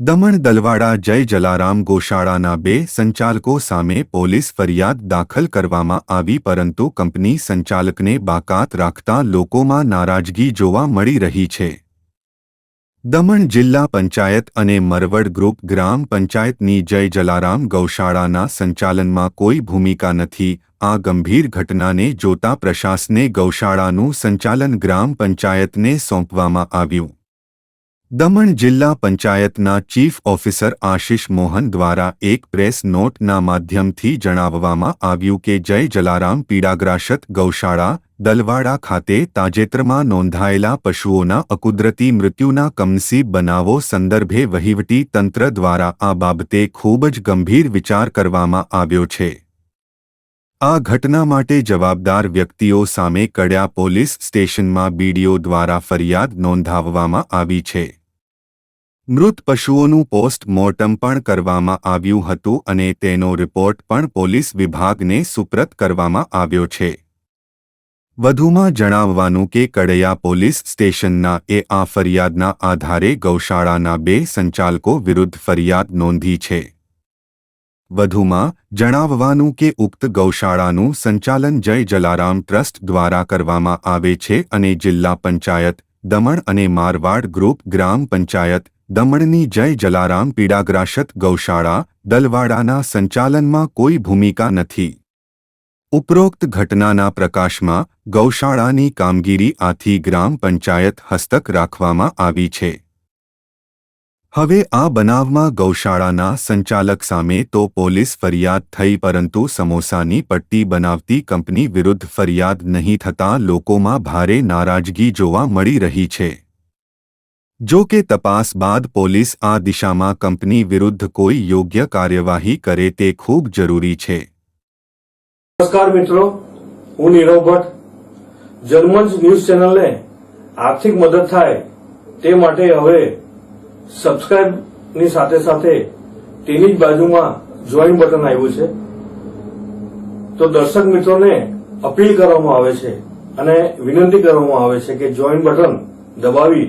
દમણ દલવાડા જય જલારામ ગોશાળાના બે સંચાલકો સામે પોલીસ ફરિયાદ દાખલ કરવામાં આવી પરંતુ કંપની સંચાલકને બાકાત રાખતા લોકોમાં નારાજગી જોવા મળી રહી છે. દમણ જિલ્લા પંચાયત અને મરવડ ગ્રુપ ગ્રામ પંચાયતની જય જલારામ ગૌશાળાના સંચાલનમાં કોઈ ભૂમિકા નથી. આ ગંભીર ઘટનાને જોતા પ્રશાસને ગૌશાળાનું સંચાલન ગ્રામ પંચાયતને સોંપવામાં આવ્યું. દમણ જિલ્લા પંચાયતના ચીફ ઓફિસર આશિષ મોહન દ્વારા એક પ્રેસ નોટના માધ્યમથી જણાવવામાં આવ્યું કે જય જલારામ પીડાગ્રાસત ગૌશાળા, દલવાડા ખાતે તાજેતરમાં નોંધાયેલા પશુઓના અકુદરતી મૃત્યુના કમનસીબ બનાવો સંદર્ભે વહીવટી તંત્ર દ્વારા આ બાબતે ખૂબ જ ગંભીર વિચાર કરવામાં આવ્યો છે. આ ઘટના માટે જવાબદાર વ્યક્તિઓ સામે કડ્યા પોલીસ સ્ટેશનમાં બીડીઓ દ્વારા ફરિયાદ નોંધાવવામાં આવી છે. મૃત પશુઓનું પોસ્ટ મોર્ટમ પણ કરવામાં આવ્યું હતું અને તેનો રિપોર્ટ પણ પોલીસ વિભાગને સુપ્રત કરવામાં આવ્યો છે. વધુમાં જણાવવાનું કે કડૈયા પોલીસ સ્ટેશનના એ આ ફરિયાદના આધારે ગૌશાળાના બે સંચાલકો વિરુદ્ધ ફરિયાદ નોંધી છે. વધુમાં જણાવવાનું કે ઉક્ત ગૌશાળાનું સંચાલન જય જલારામ ટ્રસ્ટ દ્વારા કરવામાં આવે છે અને જિલ્લા પંચાયત, દમણ અને મારવાડ ગ્રુપ ગ્રામ પંચાયત દમણની જય જલારામ પીડાગ્રાસત ગૌશાળા દલવાડાના સંચાલનમાં કોઈ ભૂમિકા નથી. ઉપરોક્ત ઘટનાના પ્રકાશમાં ગૌશાળાની કામગીરી આથી ગ્રામ પંચાયત હસ્તક રાખવામાં આવી છે. હવે આ બનાવમાં ગૌશાળાના સંચાલક સામે તો પોલીસ ફરિયાદ થઈ પરંતુ સમોસાની પટ્ટી બનાવતી કંપની વિરુદ્ધ ફરિયાદ નહીં થતાં લોકોમાં ભારે નારાજગી જોવા મળી રહી છે. જો કે તપાસ બાદ પોલીસ આ દિશામાં કંપની વિરુદ્ધ કોઈ યોગ્ય કાર્યવાહી કરે તે ખૂબ જરૂરી છે. નમસ્કાર મિત્રો, હું નીરવ ભટ્ટ. જર્મન્સ ન્યૂઝ ચેનલને આર્થિક મદદ થાય તે માટે હવે સબસ્ક્રાઇબની સાથે સાથે તેની જ બાજુમાં જોઈન બટન આવ્યું છે. તો દર્શક મિત્રોને અપીલ કરવામાં આવે છે અને વિનંતી કરવામાં આવે છે કે જોઈન બટન દબાવી